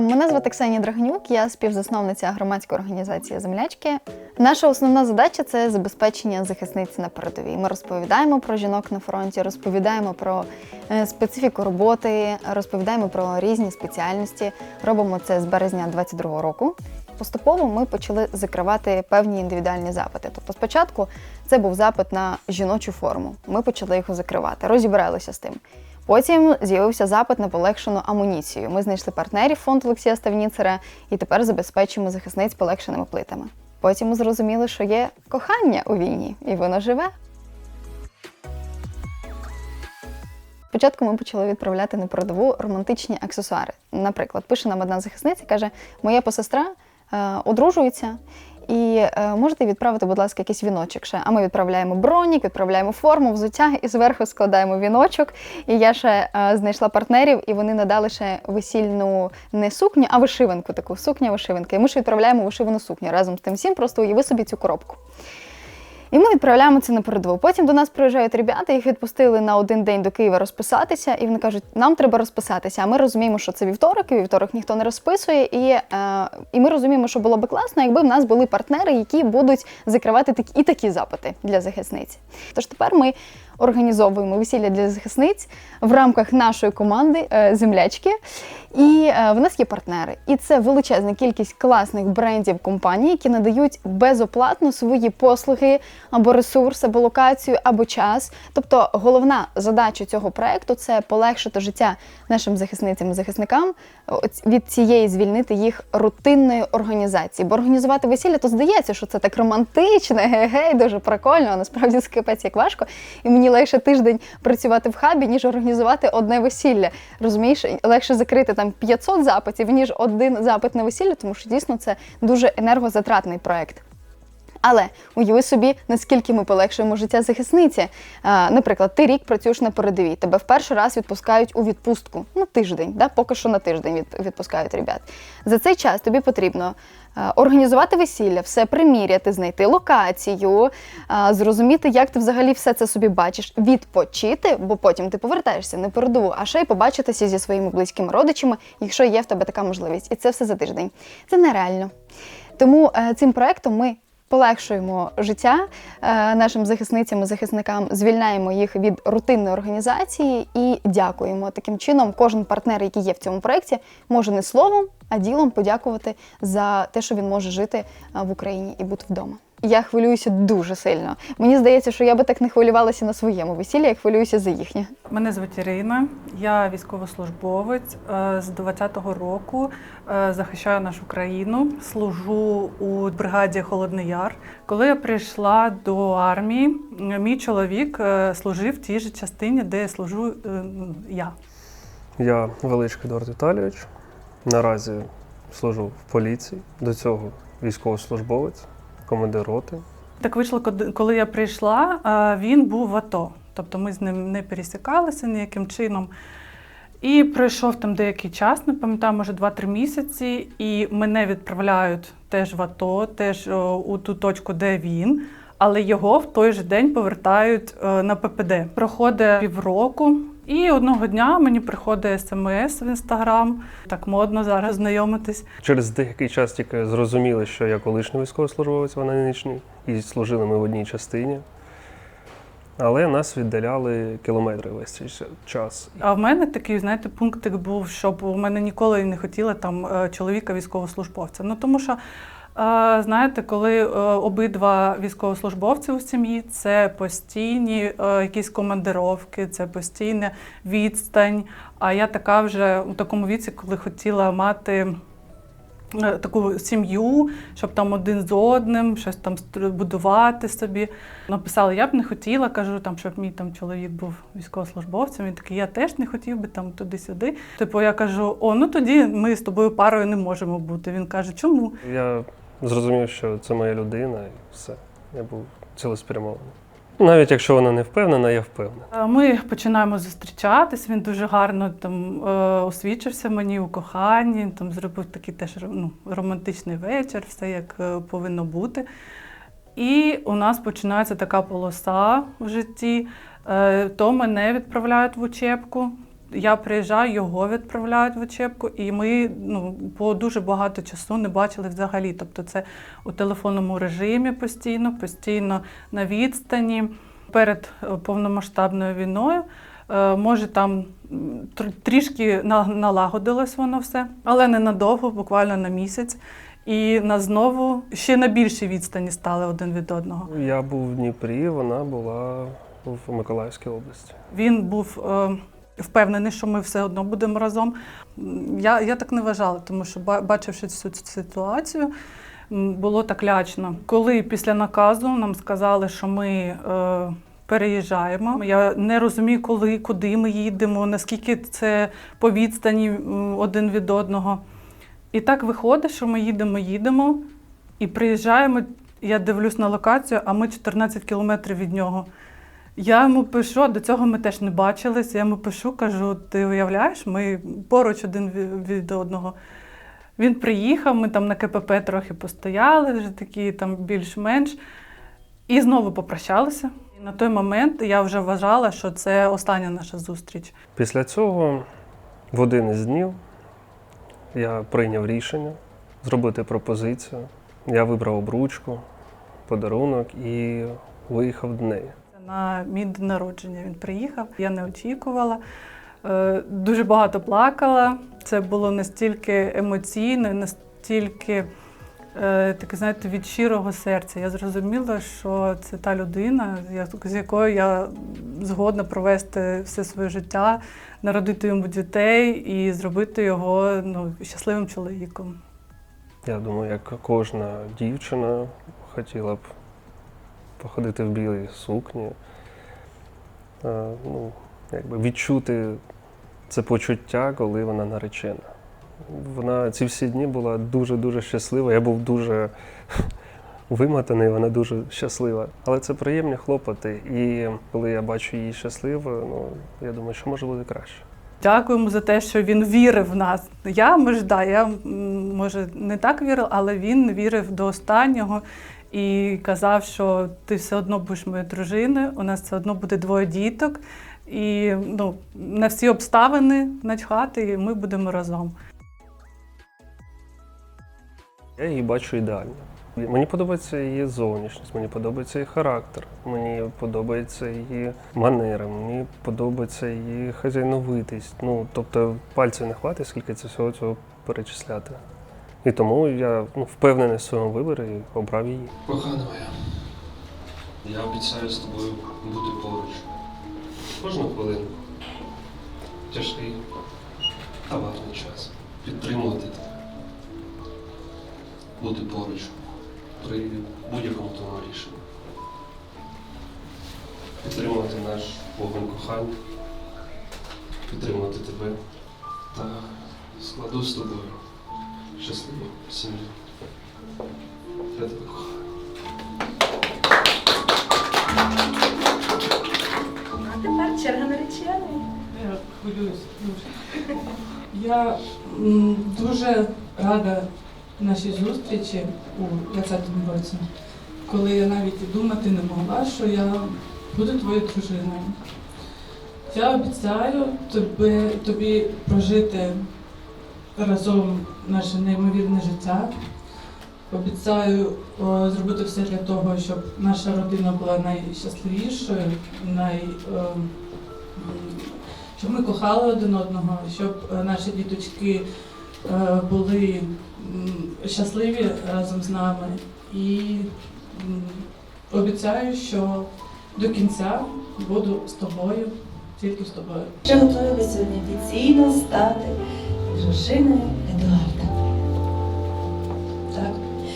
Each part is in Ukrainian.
Мене звати Ксенія Драгнюк, я співзасновниця громадської організації Землячки. Наша основна задача це забезпечення захисниць на передовій. Ми розповідаємо про жінок на фронті, розповідаємо про е, специфіку роботи, розповідаємо про різні спеціальності. Робимо це з березня 22-го року. Поступово ми почали закривати певні індивідуальні запити. Тобто, спочатку це був запит на жіночу форму. Ми почали його закривати, розібралися з тим. Потім з'явився запит на полегшену амуніцію. Ми знайшли партнерів фонд Олексія Ставніцера і тепер забезпечуємо захисниць полегшеними плитами. Потім ми зрозуміли, що є кохання у війні, і воно живе. Спочатку ми почали відправляти на передову романтичні аксесуари. Наприклад, пише нам одна захисниця, каже: Моя посестра е, одружується, і е, можете відправити, будь ласка, якийсь віночок ще. А ми відправляємо бронік, відправляємо форму, взуття і зверху складаємо віночок. І я ще е, знайшла партнерів, і вони надали ще весільну не сукню, а вишиванку, таку сукня вишиванки. І ми ще відправляємо вишивану сукню разом з тим всім. Просто уяви собі цю коробку. І ми відправляємо це на передову. Потім до нас приїжджають ребята, їх відпустили на один день до Києва розписатися, і вони кажуть, нам треба розписатися. А ми розуміємо, що це вівторок, і вівторок ніхто не розписує. І, е, і ми розуміємо, що було би класно, якби в нас були партнери, які будуть закривати такі і такі запити для захисниці. Тож тепер ми організовуємо весілля для захисниць в рамках нашої команди е, землячки. І е, в нас є партнери. І це величезна кількість класних брендів компаній, які надають безоплатно свої послуги або ресурс, або локацію, або час. Тобто головна задача цього проекту це полегшити життя нашим захисницям і захисникам від цієї звільнити їх рутинної організації. Бо організувати весілля, то здається, що це так романтично, гей-гей, дуже прикольно, а насправді це капець як важко. І мені легше тиждень працювати в хабі, ніж організувати одне весілля. Розумієш, легше закрити там 500 запитів, ніж один запит на весілля, тому що дійсно це дуже енергозатратний проект. Але уяви собі, наскільки ми полегшуємо життя захисниці. Наприклад, ти рік працюєш на передовій, тебе в перший раз відпускають у відпустку на тиждень, да? поки що на тиждень від, відпускають ребят. За цей час тобі потрібно організувати весілля, все приміряти, знайти локацію, зрозуміти, як ти взагалі все це собі бачиш, відпочити, бо потім ти повертаєшся на передову, а ще й побачитися зі своїми близькими родичами, якщо є в тебе така можливість. І це все за тиждень. Це нереально. Тому е, цим проектом ми полегшуємо життя е, нашим захисницям і захисникам, звільняємо їх від рутинної організації і дякуємо. Таким чином, кожен партнер, який є в цьому проєкті, може не словом, а ділом подякувати за те, що він може жити е, в Україні і бути вдома. Я хвилююся дуже сильно. Мені здається, що я би так не хвилювалася на своєму весіллі, як хвилююся за їхнє. Мене звуть Ірина, я військовослужбовець е, з 20-го року. е, Захищаю нашу країну, служу у бригаді Холодний Яр. Коли я прийшла до армії, мій чоловік е, служив в тій же частині, де служу я. Я Величко Едуард Віталійович. Наразі служу в поліції. До цього військовослужбовець, командир роти. Так вийшло, коли я прийшла, він був в АТО. Тобто ми з ним не пересікалися ніяким чином. І пройшов там деякий час, не пам'ятаю, може 2-3 місяці, і мене відправляють теж в АТО, теж у ту точку, де він. Але його в той же день повертають е, на ППД. Проходить півроку, і одного дня мені приходить смс в інстаграм. Так модно зараз знайомитись. Через деякий час тільки зрозуміли, що я колишній військовослужбовець, вона нинішній, і служили ми в одній частині. Але нас віддаляли кілометри весь цей час. А в мене такий, знаєте, пунктик був, щоб у мене ніколи не хотіли там е, чоловіка військовослужбовця. Ну тому що, знаєте, коли е, обидва військовослужбовці у сім'ї, це постійні е, якісь командировки, це постійна відстань. А я така вже у такому віці, коли хотіла мати. е, Таку сім'ю, щоб там один з одним щось там будувати собі. Написала, я б не хотіла, кажу, там, щоб мій там чоловік був військовослужбовцем. Він такий, я теж не хотів би там туди-сюди. Типу, я кажу: о, ну тоді ми з тобою парою не можемо бути. Він каже, чому? Я зрозумів, що це моя людина, і все. Я був цілеспрямований. Навіть якщо вона не впевнена, я впевнений. Е, Ми починаємо зустрічатись. Він дуже гарно там е, освічився мені у коханні. Там зробив такий теж ну, романтичний вечір, все як е, повинно бути. І у нас починається така полоса в житті. То мене відправляють в учебку. Я приїжджаю, його відправляють в учебку, і ми ну, по дуже багато часу не бачили взагалі. Тобто, це у телефонному режимі постійно, постійно на відстані. Перед е, повномасштабною війною. Е, Може, там трішки на- налагодилось воно все, але ненадовго, буквально на місяць. І нас знову ще на більшій відстані стали один від одного. Я був в Дніпрі, вона була в Миколаївській області. Він був е, впевнений, що ми все одно будемо разом. Я, я так не вважала, тому що бачивши цю ситуацію, було так лячно. Коли після наказу нам сказали, що ми. Е, Переїжджаємо. Я не розумію, коли, куди ми їдемо, наскільки це по відстані один від одного. І так виходить, що ми їдемо, їдемо і приїжджаємо. Я дивлюсь на локацію, а ми 14 кілометрів від нього. Я йому пишу, до цього ми теж не бачилися. Я йому пишу, кажу: ти уявляєш, ми поруч один від одного. Він приїхав, ми там на КПП трохи постояли, вже такі там більш-менш, і знову попрощалися. І на той момент я вже вважала, що це остання наша зустріч. Після цього, в один із днів, я прийняв рішення зробити пропозицію. Я вибрав обручку, подарунок і виїхав до неї. На мій день народження він приїхав. Я не очікувала. Е, Дуже багато плакала. Це було настільки емоційно, настільки е, таке, знаєте, від щирого серця. Я зрозуміла, що це та людина, з якою я згодна провести все своє життя, народити йому дітей і зробити його ну, щасливим чоловіком. Я думаю, як кожна дівчина хотіла б походити в білій сукні, е, ну, якби відчути це почуття, коли вона наречена. Вона ці всі дні була дуже-дуже щаслива. Я був дуже вимотаний, вона дуже щаслива. Але це приємні хлопоти. І коли я бачу її щасливою, ну я думаю, що може бути краще. Дякуємо за те, що він вірив в нас. Я може, да, я може не так вірила, але він вірив до останнього і казав, що ти все одно будеш моєю дружиною, у нас все одно буде двоє діток. І ну, на всі обставини начхати, і ми будемо разом. Я її бачу ідеально. Мені подобається її зовнішність, мені подобається її характер, мені подобається її манера, мені подобається її хазяйновитість. Ну, тобто пальців не хватить, скільки це всього цього перечисляти. І тому я ну, впевнений в своєму виборі і обрав її. Кохана моя, я обіцяю з тобою бути поруч. Кожну хвилину. Тяжкий та важний час. Підтримувати тебе. Бути поруч при будь-якому твоєму рішенні. Підтримувати наш вогонь кохання. Підтримувати тебе та складу з тобою щасливу сім'ю. Я тебе кохаю. А тепер черга нареченої. Я хвилююся дуже. Я м, дуже рада нашій зустрічі у 20-му році, коли я навіть і думати не могла, що я буду твоєю дружиною. Я обіцяю тобі, тобі прожити разом наше неймовірне життя. Обіцяю о, зробити все для того, щоб наша родина була найщасливішою, най, е, м, щоб ми кохали один одного, щоб е, наші діточки е, були щасливі разом з нами. І м, обіцяю, що до кінця буду з тобою, тільки з тобою. Чи готові сьогодні офіційно стати дружиною Едуарда? Так.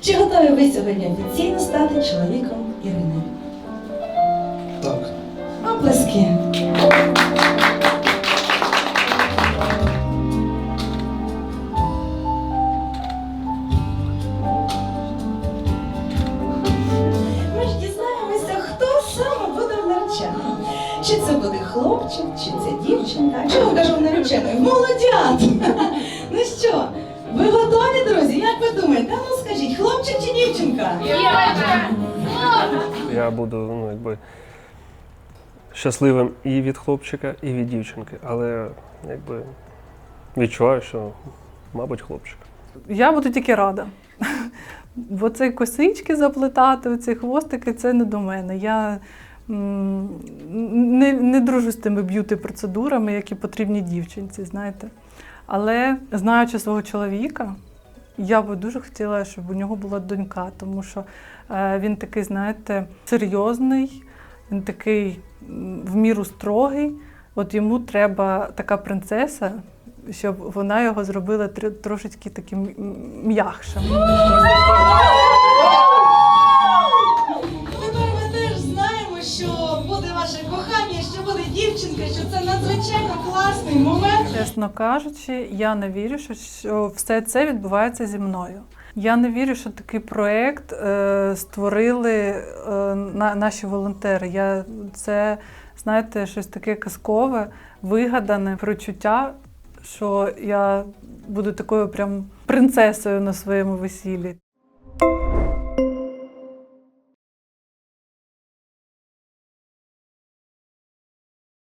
Чи готові ви сьогодні офіційно стати чоловіком Ірини? Так. Оплески. Хлопчик чи дівчинка? Дівчинка! Я буду ну, якби, щасливим і від хлопчика, і від дівчинки. Але якби, відчуваю, що, мабуть, хлопчик. Я буду тільки рада. Бо це косички заплетати, оці хвостики це не до мене. Я не, не дружу з тими б'юти-процедурами, які потрібні дівчинці, знаєте. Але знаючи свого чоловіка, я би дуже хотіла, щоб у нього була донька, тому що е, він такий, знаєте, серйозний, він такий в міру строгий. От йому треба така принцеса, щоб вона його зробила тр- трошечки таким м'якшим. Чесно кажучи, я не вірю, що, все це відбувається зі мною. Я не вірю, що такий проект е, створили е, на, наші волонтери. Я, це, знаєте, щось таке казкове, вигадане прочуття, що я буду такою прям принцесою на своєму весіллі.